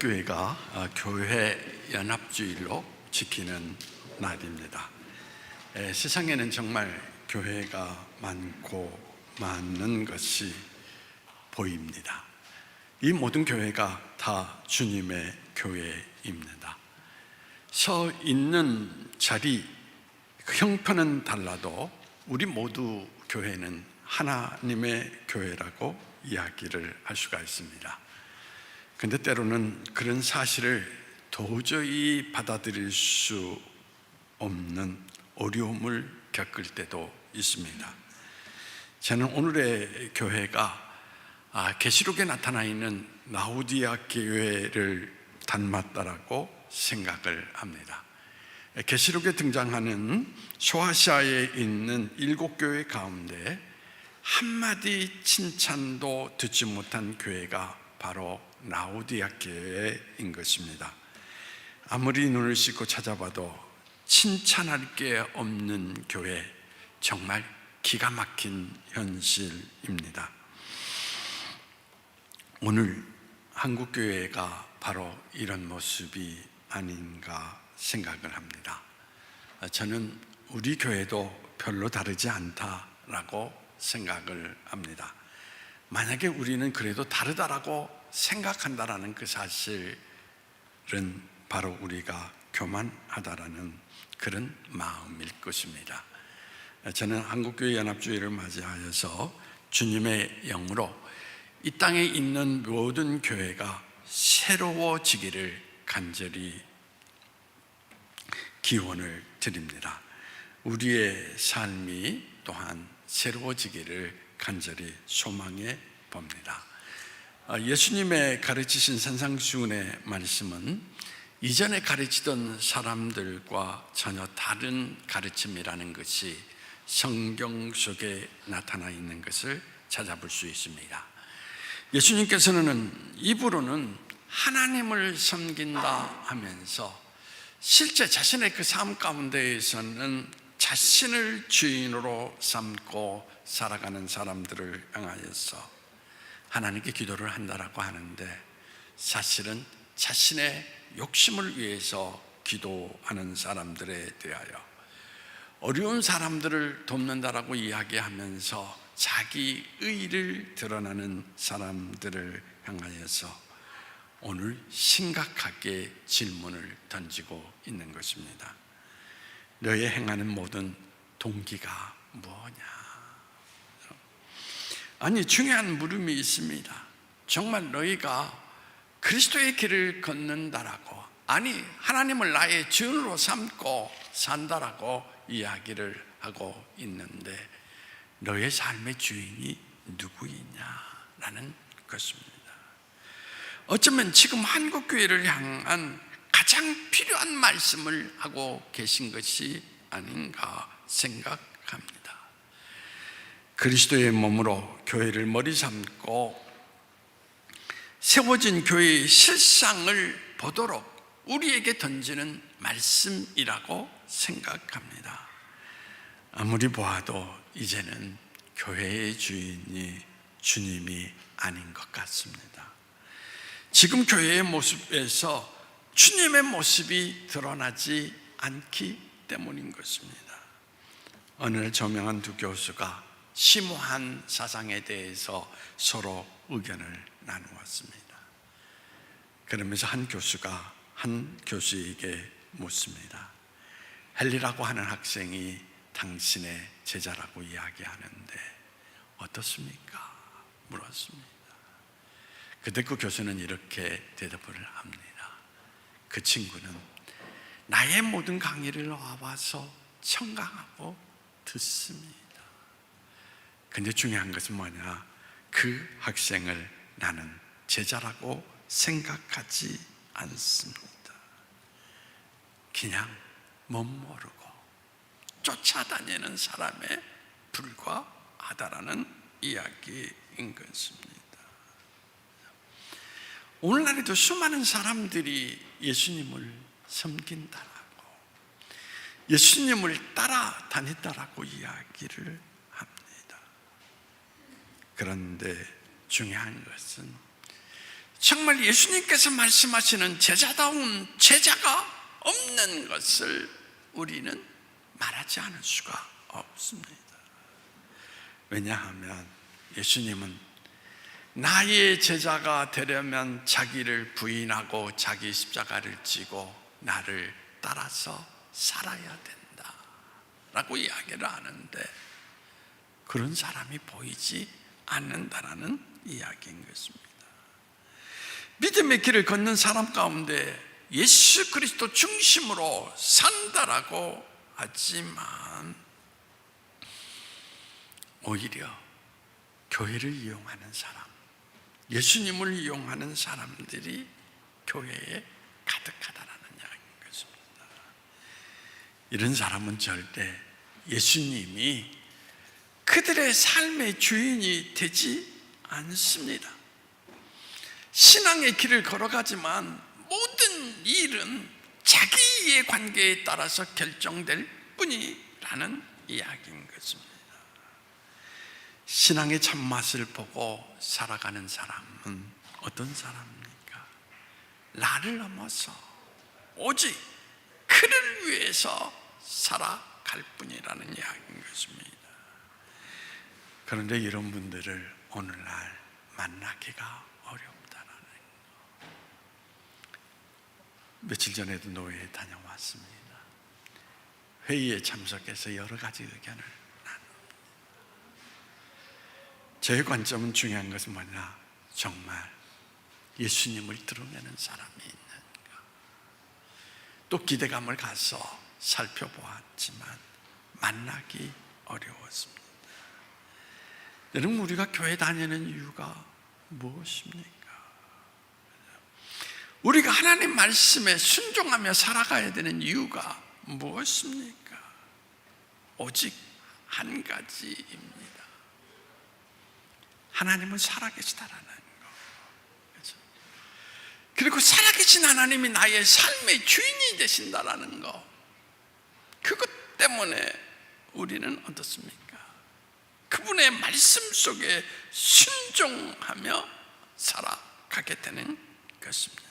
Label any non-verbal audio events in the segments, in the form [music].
한국교회가 아, 교회 연합주일로 지키는 날입니다. 에, 세상에는 정말 교회가 많고 많은 것이 보입니다. 이 모든 교회가 다 주님의 교회입니다. 서 있는 자리, 그 형편은 달라도 우리 모두 교회는 하나님의 교회라고 이야기를 할 수가 있습니다. 근데 때로는 그런 사실을 도저히 받아들일 수 없는 어려움을 겪을 때도 있습니다. 저는 오늘의 교회가 아, 계시록에 나타나 있는 나우디아 교회를 닮았다라고 생각을 합니다. 계시록에 등장하는 소아시아에 있는 일곱 교회 가운데 한마디 칭찬도 듣지 못한 교회가 바로 라우디아 교회인 것입니다. 아무리 눈을 씻고 찾아봐도 칭찬할 게 없는 교회 정말 기가 막힌 현실입니다. 오늘 한국 교회가 바로 이런 모습이 아닌가 생각을 합니다. 저는 우리 교회도 별로 다르지 않다라고 생각을 합니다. 만약에 우리는 그래도 다르다라고 생각한다라는 그 사실은 바로 우리가 교만하다라는 그런 마음일 것입니다. 저는 한국교회 연합주의를 맞이하여서 주님의 영으로 이 땅에 있는 모든 교회가 새로워지기를 간절히 기원을 드립니다. 우리의 삶이 또한 새로워지기를 간절히 소망해 봅니다. 아, 예수님의 가르치신 산상수훈의 말씀은 이전에 가르치던 사람들과 전혀 다른 가르침이라는 것이 성경 속에 나타나 있는 것을 찾아볼 수 있습니다. 예수님께서는 입으로는 하나님을 섬긴다 하면서 실제 자신의 그 삶 가운데에서는 자신을 주인으로 삼고 살아가는 사람들을 향하여서 하나님께 기도를 한다라고 하는데 사실은 자신의 욕심을 위해서 기도하는 사람들에 대하여 어려운 사람들을 돕는다라고 이야기하면서 자기 의를 드러나는 사람들을 향하여서 오늘 심각하게 질문을 던지고 있는 것입니다. 너의 행하는 모든 동기가 뭐냐? 아니, 중요한 물음이 있습니다. 정말 너희가 그리스도의 길을 걷는다라고, 아니, 하나님을 나의 주인으로 삼고 산다라고 이야기를 하고 있는데, 너의 삶의 주인이 누구이냐라는 것입니다. 어쩌면 지금 한국 교회를 향한 가장 필요한 말씀을 하고 계신 것이 아닌가 생각합니다. 그리스도의 몸으로 교회를 머리 삼고 세워진 교회의 실상을 보도록 우리에게 던지는 말씀이라고 생각합니다. 아무리 보아도 이제는 교회의 주인이 주님이 아닌 것 같습니다. 지금 교회의 모습에서 주님의 모습이 드러나지 않기 때문인 것입니다. 날 저명한 두 교수가 심오한 사상에 대해서 서로 의견을 나누었습니다. 그러면서 한 교수가 한 교수에게 묻습니다. 헨리라고 하는 학생이 당신의 제자라고 이야기하는데 어떻습니까? 물었습니다. 그때 그 교수는 이렇게 대답을 합니다. 그 친구는 나의 모든 강의를 와와서 청강하고 듣습니다. 근데 중요한 것은 뭐냐? 그 학생을 나는 제자라고 생각하지 않습니다. 그냥 못 모르고 쫓아다니는 사람에 불과하다라는 이야기인 것입니다. 오늘날에도 수많은 사람들이 예수님을 섬긴다라고 예수님을 따라다녔다라고 이야기를. 그런데 중요한 것은 정말 예수님께서 말씀하시는 제자다운 제자가 없는 것을 우리는 말하지 않을 수가 없습니다. 왜냐하면 예수님은 나의 제자가 되려면 자기를 부인하고 자기 십자가를 지고 나를 따라서 살아야 된다. 라고 이야기를 하는데 그런 사람이 보이지 않는다라는 이야기인 것입니다. 믿음의 길을 걷는 사람 가운데 예수 그리스도 중심으로 산다라고 하지만 오히려 교회를 이용하는 사람, 예수님을 이용하는 사람들이 교회에 가득하다라는 이야기인 것입니다. 이런 사람은 절대 예수님이 그들의 삶의 주인이 되지 않습니다. 신앙의 길을 걸어가지만 모든 일은 자기의 관계에 따라서 결정될 뿐이라는 이야기인 것입니다. 신앙의 참맛을 보고 살아가는 사람은 어떤 사람입니까? 나를 넘어서 오직 그를 위해서 살아갈 뿐이라는 이야기인 것입니다. 그런데 이런 분들을 오늘날 만나기가 어렵다라는 거. 며칠 전에도 노예에 다녀왔습니다. 회의에 참석해서 여러 가지 의견을. 제 관점은 중요한 것은 뭐냐? 정말 예수님을 드러내는 사람이 있는가? 또 기대감을 가서 살펴보았지만 만나기 어려웠습니다. 여러분 우리가 교회 다니는 이유가 무엇입니까? 우리가 하나님 말씀에 순종하며 살아가야 되는 이유가 무엇입니까? 오직 한 가지입니다. 하나님은 살아계시다라는 거. 그렇죠? 그리고 살아계신 하나님이 나의 삶의 주인이 되신다라는 거. 그것 때문에 우리는 어떻습니까? 그분의 말씀 속에 순종하며 살아가게 되는 것입니다.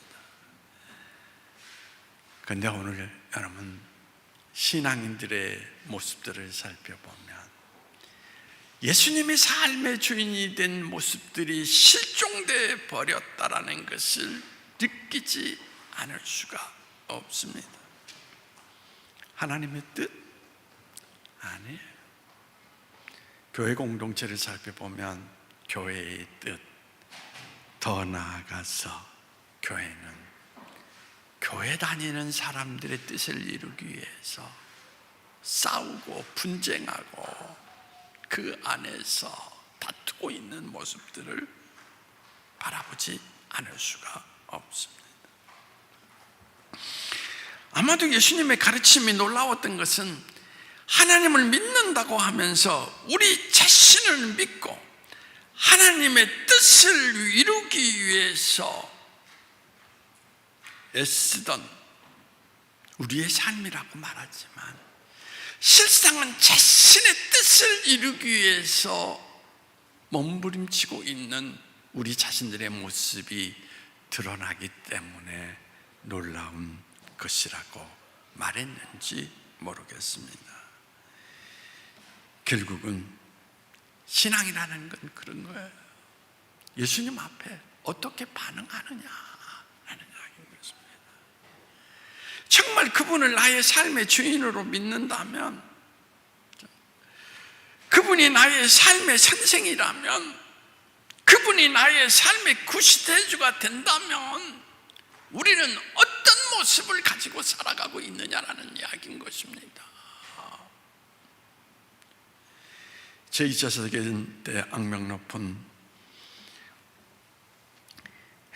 그런데 오늘 여러분 신앙인들의 모습들을 살펴보면 예수님의 삶의 주인이 된 모습들이 실종돼 버렸다라는 것을 느끼지 않을 수가 없습니다. 하나님의 뜻 아니에요. 교회 공동체를 살펴보면 교회의 뜻, 더 나아가서 교회는 교회 다니는 사람들의 뜻을 이루기 위해서 싸우고 분쟁하고 그 안에서 다투고 있는 모습들을 바라보지 않을 수가 없습니다. 아마도 예수님의 가르침이 놀라웠던 것은 하나님을 믿는다고 하면서 우리 자신을 믿고 하나님의 뜻을 이루기 위해서 애쓰던 우리의 삶이라고 말하지만 실상은 자신의 뜻을 이루기 위해서 몸부림치고 있는 우리 자신들의 모습이 드러나기 때문에 놀라운 것이라고 말했는지 모르겠습니다. 결국은 신앙이라는 건 그런 거예요. 예수님 앞에 어떻게 반응하느냐 라는 이야기인 것입니다. 정말 그분을 나의 삶의 주인으로 믿는다면 그분이 나의 삶의 선생이라면 그분이 나의 삶의 구시대주가 된다면 우리는 어떤 모습을 가지고 살아가고 있느냐라는 이야기인 것입니다. 제2차 세계대전 때 악명 높은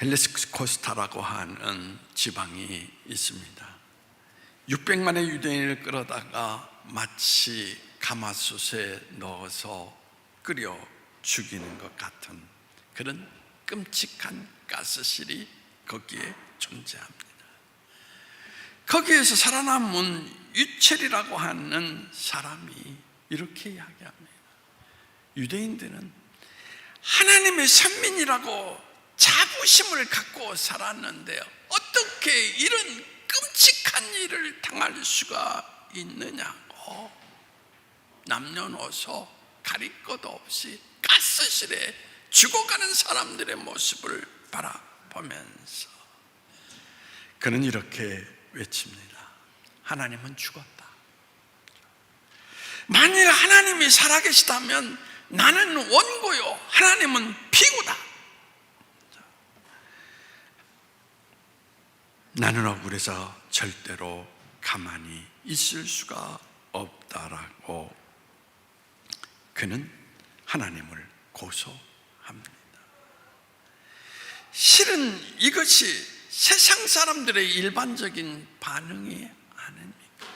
헬레스 코스타라고 하는 지방이 있습니다. 600만의 유대인을 끌어다가 마치 가마솥에 넣어서 끓여 죽이는 것 같은 그런 끔찍한 가스실이 거기에 존재합니다. 거기에서 살아남은 유철이라고 하는 사람이 이렇게 이야기합니다. 유대인들은 하나님의 선민이라고 자부심을 갖고 살았는데 어떻게 이런 끔찍한 일을 당할 수가 있느냐고 남녀노소 가릴 것 없이 가스실에 죽어가는 사람들의 모습을 바라보면서 그는 이렇게 외칩니다. 하나님은 죽었다. 만일 하나님이 살아계시다면 나는 원고요. 하나님은 피고다. 나는 억울해서 절대로 가만히 있을 수가 없다라고 그는 하나님을 고소합니다. 실은 이것이 세상 사람들의 일반적인 반응이 아닙니까?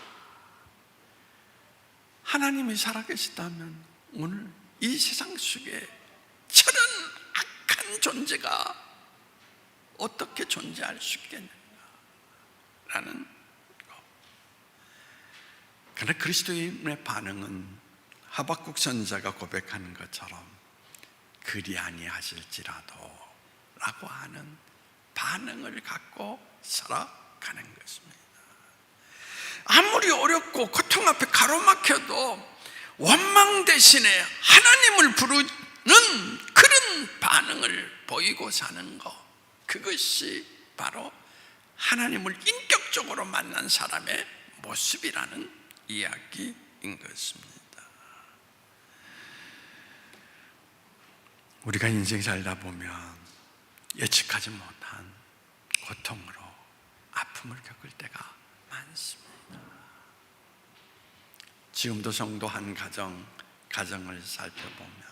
하나님이 살아계시다면 오늘 이 세상 속에 저런 악한 존재가 어떻게 존재할 수 있겠는가? 라는 거. 그러나 그리스도인의 반응은 하박국 선자가 고백하는 것처럼 그리 아니하실지라도 라고 하는 반응을 갖고 살아가는 것입니다. 아무리 어렵고 고통 앞에 가로막혀도 원망 대신에 하나님을 부르는 그런 반응을 보이고 사는 것 그것이 바로 하나님을 인격적으로 만난 사람의 모습이라는 이야기인 것입니다. 우리가 인생 살다 보면 예측하지 못한 고통으로 아픔을 겪을 때가 많습니다. 지금도 성도 한 가정, 가정을 살펴보면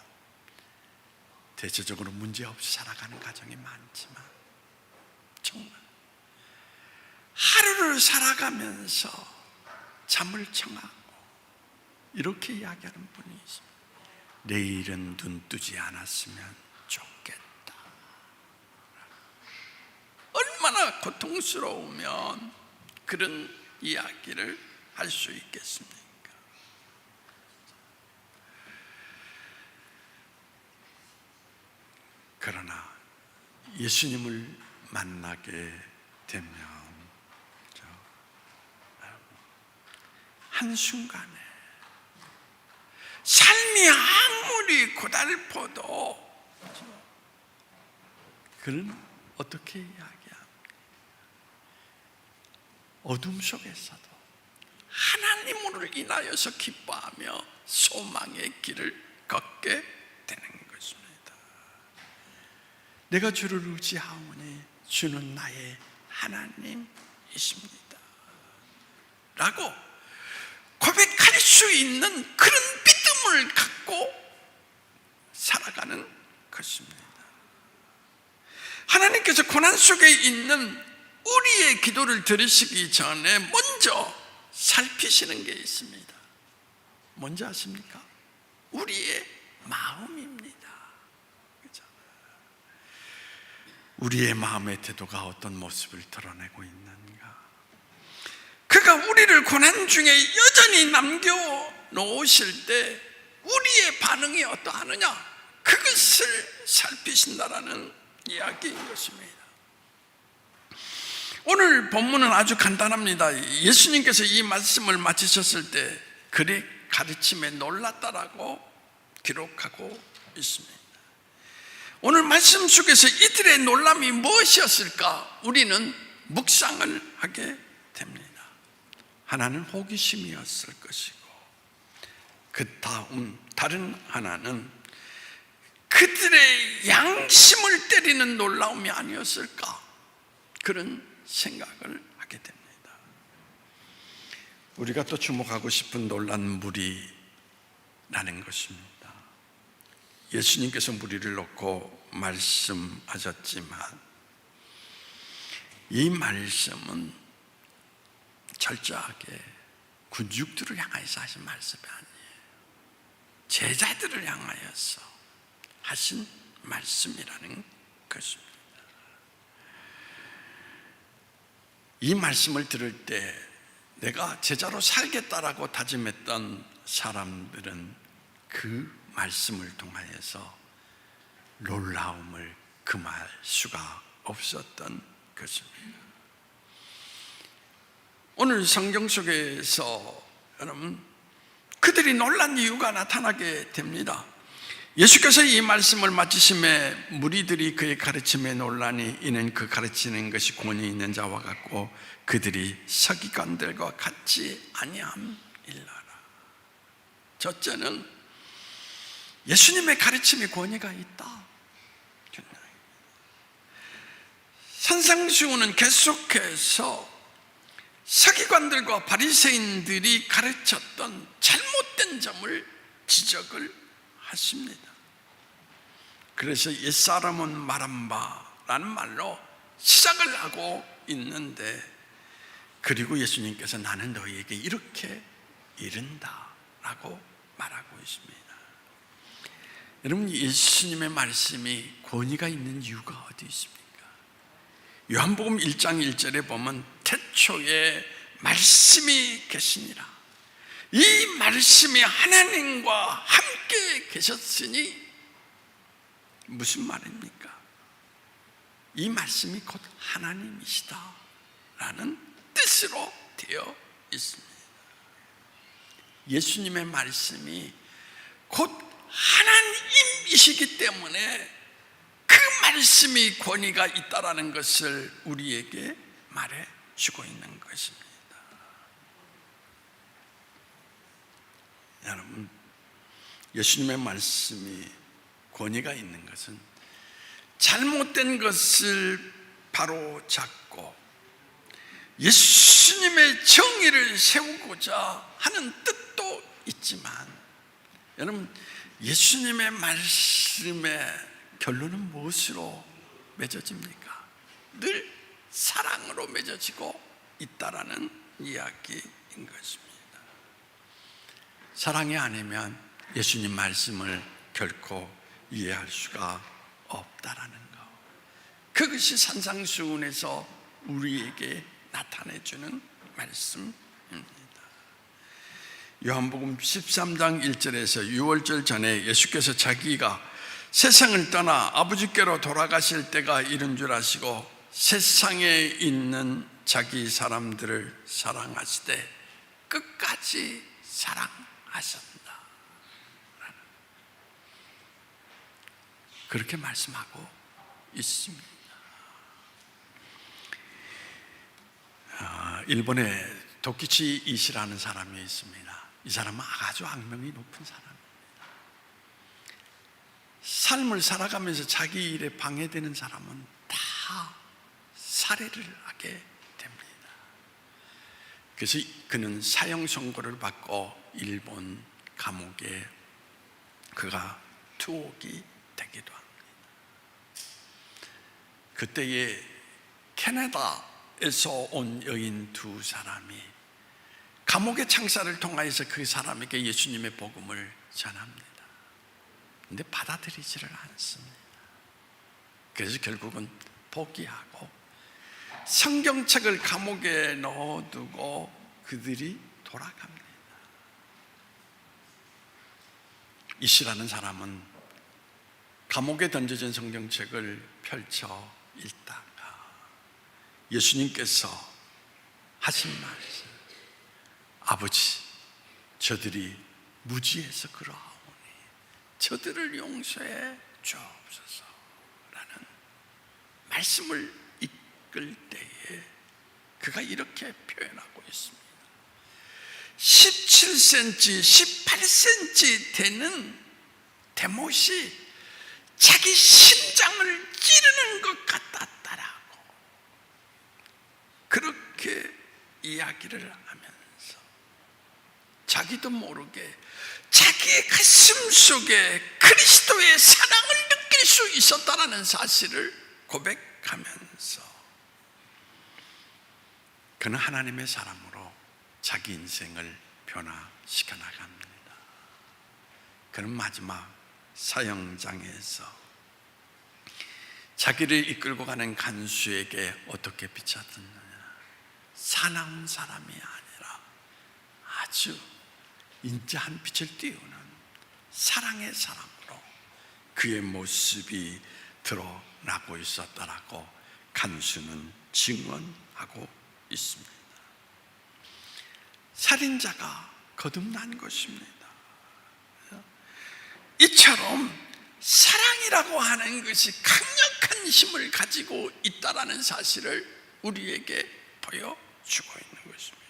대체적으로 문제 없이 살아가는 가정이 많지만 정말 하루를 살아가면서 잠을 청하고 이렇게 이야기하는 분이 있습니다. 내일은 눈 뜨지 않았으면 좋겠다. 얼마나 고통스러우면 그런 이야기를 할 수 있겠습니까? 그러나 예수님을 만나게 되면 한순간에 삶이 아무리 고달퍼도 그는 어떻게 이야기합니까? 어둠 속에서도 하나님을 인하여서 기뻐하며 소망의 길을 걷게 되는 것입니다. 내가 주를 의지하오니 주는 나의 하나님이십니다. 라고 고백할 수 있는 그런 믿음을 갖고 살아가는 것입니다. 하나님께서 고난 속에 있는 우리의 기도를 들으시기 전에 먼저 살피시는 게 있습니다. 뭔지 아십니까? 우리의 마음입니다. 그죠? 우리의 마음의 태도가 어떤 모습을 드러내고 있는가? 그가 우리를 고난 중에 여전히 남겨 놓으실 때 우리의 반응이 어떠하느냐? 그것을 살피신다라는 이야기인 것입니다. 오늘 본문은 아주 간단합니다. 예수님께서 이 말씀을 마치셨을 때 그의 가르침에 놀랐다라고 기록하고 있습니다. 오늘 말씀 속에서 이들의 놀람이 무엇이었을까? 우리는 묵상을 하게 됩니다. 하나는 호기심이었을 것이고, 그 다음 다른 하나는 그들의 양심을 때리는 놀라움이 아니었을까? 그런 생각을 하게 됩니다. 우리가 또 주목하고 싶은 놀란 무리라는 것입니다. 예수님께서 무리를 놓고 말씀하셨지만 이 말씀은 철저하게 군중들을 향해서 하신 말씀이 아니에요. 제자들을 향하여서 하신 말씀이라는 것입니다. 이 말씀을 들을 때 내가 제자로 살겠다라고 다짐했던 사람들은 그 말씀을 통하여서 놀라움을 금할 수가 없었던 것입니다. 오늘 성경 속에서 여러분 그들이 놀란 이유가 나타나게 됩니다. 예수께서 이 말씀을 마치심에 무리들이 그의 가르침에 논란이 이는 그 가르치는 것이 권위 있는 자와 같고 그들이 서기관들과 같이 아니함 일라라. 첫째는 예수님의 가르침이 권위가 있다. 산상수훈은 계속해서 서기관들과 바리새인들이 가르쳤던 잘못된 점을 지적을 하십니다. 그래서 옛사람은 말한 바라는 말로 시작을 하고 있는데 그리고 예수님께서 나는 너희에게 이렇게 이른다 라고 말하고 있습니다. 여러분 예수님의 말씀이 권위가 있는 이유가 어디 있습니까? 요한복음 1장 1절에 보면 태초에 말씀이 계시니라. 이 말씀이 하나님과 함께 계셨으니 무슨 말입니까? 이 말씀이 곧 하나님이시다. 라는 뜻으로 되어 있습니다. 예수님의 말씀이 곧 하나님이시기 때문에 그 말씀이 권위가 있다라는 것을 우리에게 말해 주고 있는 것입니다. 여러분, 예수님의 말씀이 권위가 있는 것은 잘못된 것을 바로 잡고 예수님의 정의를 세우고자 하는 뜻도 있지만 여러분 예수님의 말씀의 결론은 무엇으로 맺어집니까? 늘 사랑으로 맺어지고 있다라는 이야기인 것입니다. 사랑이 아니면 예수님 말씀을 결코 이해할 수가 없다라는 것. 그것이 산상수훈에서 우리에게 나타내주는 말씀입니다. 요한복음 13장 1절에서 6월절 전에 예수께서 자기가 세상을 떠나 아버지께로 돌아가실 때가 이른 줄 아시고 세상에 있는 자기 사람들을 사랑하시되 끝까지 사랑하셨다. 그렇게 말씀하고 있습니다. 아, 일본에 도키치 이시라는 사람이 있습니다. 이 사람은 아주 악명이 높은 사람입니다. 삶을 살아가면서 자기 일에 방해되는 사람은 다 살해를 하게 됩니다. 그래서 그는 사형 선고를 받고 일본 감옥에 그가 투옥이 되기도 합니다. 그때에 캐나다에서 온 여인 두 사람이 감옥의 창사를 통하여서 그 사람에게 예수님의 복음을 전합니다. 근데 받아들이지를 않습니다. 그래서 결국은 포기하고 성경책을 감옥에 넣어두고 그들이 돌아갑니다. 이시라는 사람은 감옥에 던져진 성경책을 펼쳐 읽다가 예수님께서 하신 말씀 아버지 저들이 무지해서 그러하오니 저들을 용서해 주옵소서 라는 말씀을 이끌 때에 그가 이렇게 표현하고 있습니다. 17cm, 18cm 되는 대못이 자기 심장을 찌르는 것 같았다라고 그렇게 이야기를 하면서 자기도 모르게 자기의 가슴 속에 그리스도의 사랑을 느낄 수 있었다라는 사실을 고백하면서 그는 하나님의 사람으로 자기 인생을 변화시켜 나갑니다. 그는 마지막 사형장에서 자기를 이끌고 가는 간수에게 어떻게 비쳤느냐 사나운 사람이 아니라 아주 인자한 빛을 띄우는 사랑의 사람으로 그의 모습이 드러나고 있었다라고 간수는 증언하고 있습니다. 살인자가 거듭난 것입니다. 이처럼 사랑이라고 하는 것이 강력한 힘을 가지고 있다라는 사실을 우리에게 보여주고 있는 것입니다.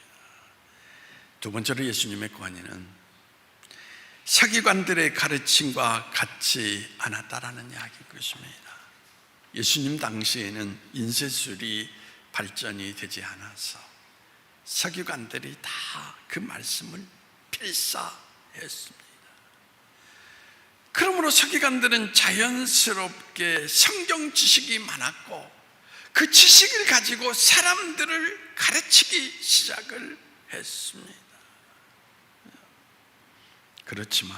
두 번째로 예수님의 권위는 서기관들의 가르침과 같지 않았다라는 이야기일 것입니다. 예수님 당시에는 인쇄술이 발전이 되지 않아서 서기관들이 다 그 말씀을 필사했습니다. 그러므로 서기관들은 자연스럽게 성경 지식이 많았고 그 지식을 가지고 사람들을 가르치기 시작을 했습니다. 그렇지만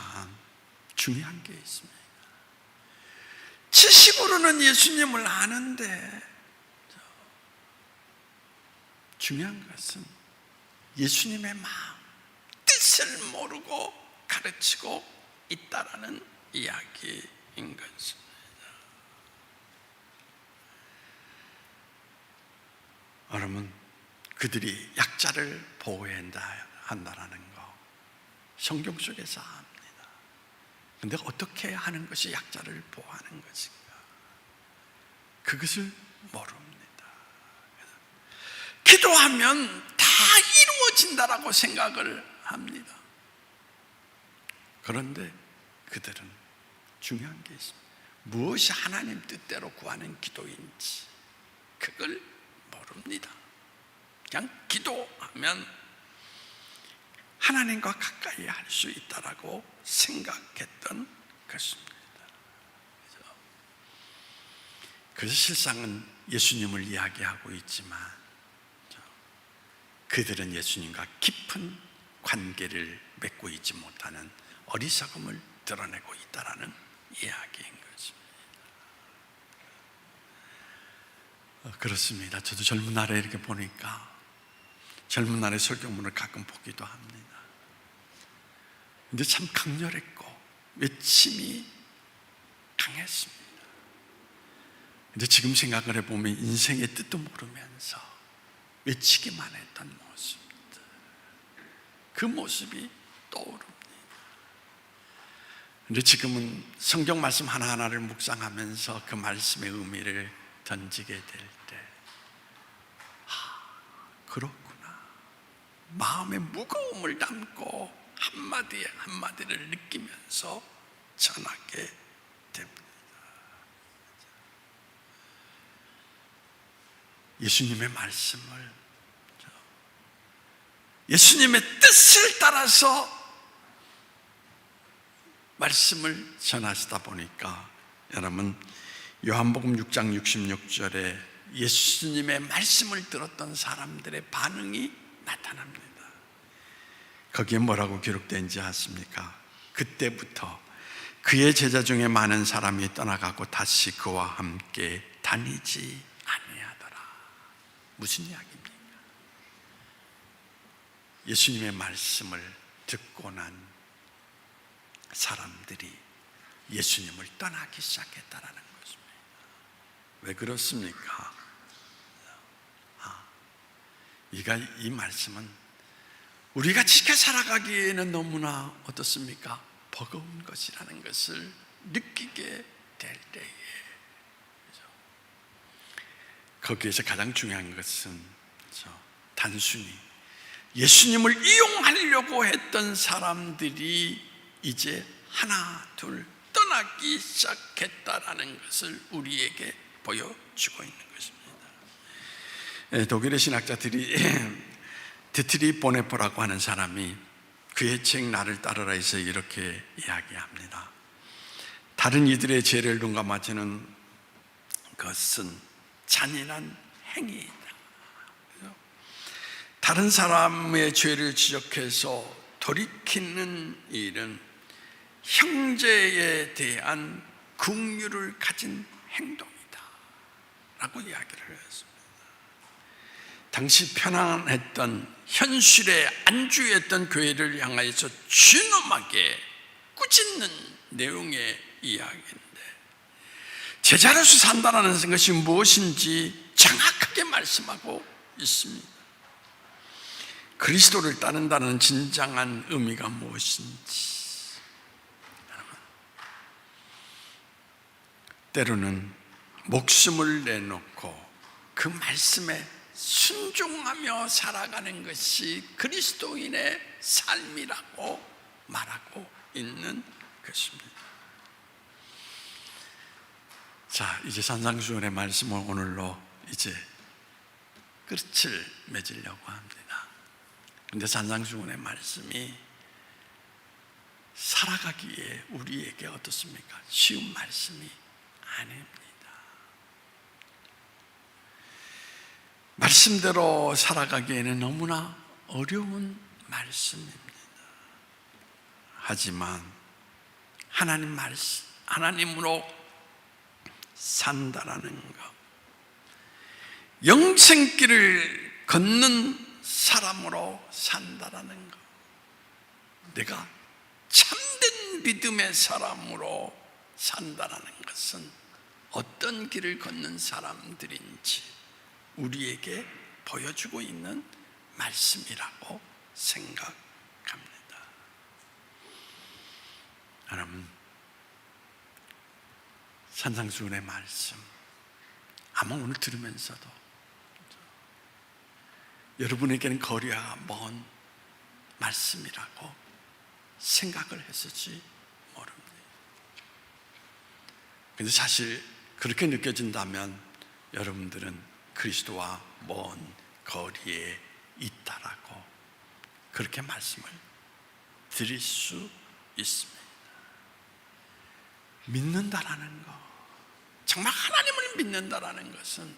중요한 게 있습니다. 지식으로는 예수님을 아는데 중요한 것은 예수님의 마음, 뜻을 모르고 가르치고 있다라는 이야기인 것입니다. 여러분, 그들이 약자를 보호해야 한다는 거 성경 속에서 압니다. 근데 어떻게 하는 것이 약자를 보호하는 것인가? 그것을 모릅니다. 기도하면 다 이루어진다라고 생각을 합니다. 그런데 그들은 중요한 게 있습니다. 무엇이 하나님 뜻대로 구하는 기도인지 그걸 모릅니다. 그냥 기도하면 하나님과 가까이 할 수 있다라고 생각했던 것입니다. 그래서, 실상은 예수님을 이야기하고 있지만 그들은 예수님과 깊은 관계를 맺고 있지 못하는 어리석음을 드러내고 있다라는 이야기인 것입니다. 어, 그렇습니다. 저도 젊은 날에 이렇게 보니까 젊은 날에 설교문을 가끔 보기도 합니다. 근데 참 강렬했고 외침이 강했습니다. 근데 지금 생각을 해보면 인생의 뜻도 모르면서 외치기만 했던 모습들 그 모습이 떠오릅니다. 근데 지금은 성경 말씀 하나하나를 묵상하면서 그 말씀의 의미를 던지게 될 때, 아, 그렇구나. 마음의 무거움을 담고 한마디 한마디를 느끼면서 전하게 됩니다. 예수님의 말씀을 예수님의 뜻을 따라서 말씀을 전하시다 보니까 여러분 요한복음 6장 66절에 예수님의 말씀을 들었던 사람들의 반응이 나타납니다. 거기에 뭐라고 기록된지 아십니까? 그때부터 그의 제자 중에 많은 사람이 떠나가고 다시 그와 함께 다니지 아니하더라. 무슨 이야기입니까? 예수님의 말씀을 듣고 난 사람들이 예수님을 떠나기 시작했다라는 것입니다. 왜 그렇습니까? 아, 이가 이 말씀은 우리가 지켜 살아가기에는 너무나 어떻습니까? 버거운 것이라는 것을 느끼게 될 때에 거기에서 가장 중요한 것은 단순히 예수님을 이용하려고 했던 사람들이 이제 하나 둘 떠나기 시작했다라는 것을 우리에게 보여주고 있는 것입니다. 예, 독일의 신학자들이 [clears throat] 디트리 보네포라고 하는 사람이 그의 책 나를 따르라에서 이렇게 이야기합니다. 다른 이들의 죄를 눈 감아주는 것은 잔인한 행위이다. 다른 사람의 죄를 지적해서 돌이키는 일은 형제에 대한 국률을 가진 행동이다. 라고 이야기를 했습니다. 당시 편안했던 현실에 안주했던 교회를 향하여서 진음하게 꾸짖는 내용의 이야기인데 제자로서 산다는 것이 무엇인지 정확하게 말씀하고 있습니다. 그리스도를 따른다는 진정한 의미가 무엇인지. 때로는 목숨을 내놓고 그 말씀에 순종하며 살아가는 것이 그리스도인의 삶이라고 말하고 있는 것입니다. 자, 이제 산상수훈의 말씀을 오늘로 이제 끝을 맺으려고 합니다. 근데 산상수훈의 말씀이 살아가기에 우리에게 어떻습니까? 쉬운 말씀이 아닙니다. 말씀대로 살아가기에는 너무나 어려운 말씀입니다. 하지만 하나님 말씀, 하나님으로 산다라는 것, 영생길을 걷는 사람으로 산다라는 것, 내가 참된 믿음의 사람으로 산다라는 것은 어떤 길을 걷는 사람들인지 우리에게 보여주고 있는 말씀이라고 생각합니다. 여러분, 산상수훈의 말씀 아마 오늘 들으면서도 여러분에게는 거리가 먼 말씀이라고 생각을 했을지 모릅니다. 근데 사실 그렇게 느껴진다면 여러분들은 그리스도와 먼 거리에 있다라고 그렇게 말씀을 드릴 수 있습니다. 믿는다라는 것, 정말 하나님을 믿는다라는 것은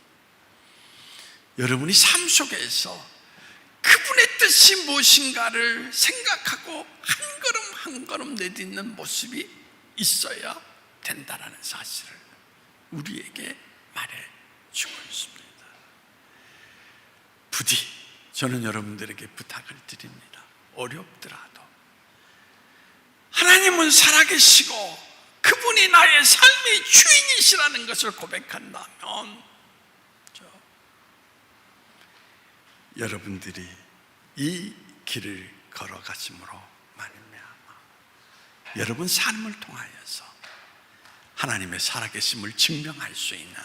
여러분이 삶 속에서 그분의 뜻이 무엇인가를 생각하고 한 걸음 한 걸음 내딛는 모습이 있어야 된다라는 사실을 우리에게 말해 주고 있습니다. 부디 저는 여러분들에게 부탁을 드립니다. 어렵더라도 하나님은 살아계시고 그분이 나의 삶의 주인이시라는 것을 고백한다면 저, 여러분들이 이 길을 걸어가심으로 말미암아 여러분 삶을 통하여서 하나님의 살아계심을 증명할 수 있는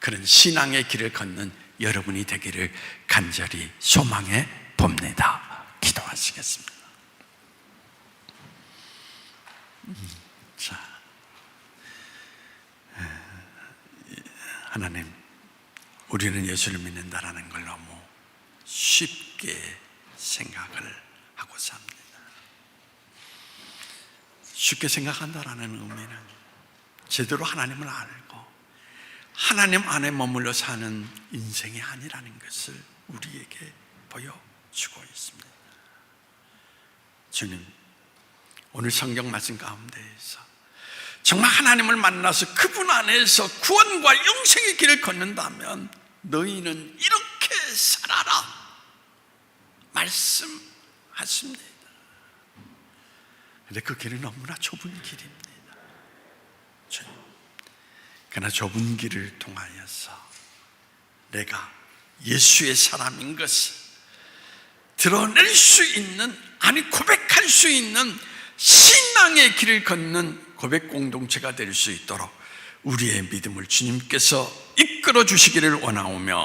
그런 신앙의 길을 걷는 여러분이 되기를 간절히 소망해 봅니다. 기도하시겠습니다. 음, 자, 하나님, 우리는 예수를 믿는다라는 걸 너무 쉽게 생각을 하고 삽니다. 쉽게 생각한다라는 의미는 제대로 하나님을 알고 하나님 안에 머물러 사는 인생이 아니라는 것을 우리에게 보여주고 있습니다. 주님, 오늘 성경 말씀 가운데에서 정말 하나님을 만나서 그분 안에서 구원과 영생의 길을 걷는다면 너희는 이렇게 살아라 말씀하십니다. 근데 그 길은 너무나 좁은 길입니다. 주님, 그러나 좁은 길을 통하여서 내가 예수의 사람인 것을 드러낼 수 있는 아니 고백할 수 있는 신앙의 길을 걷는 고백 공동체가 될 수 있도록 우리의 믿음을 주님께서 이끌어 주시기를 원하오며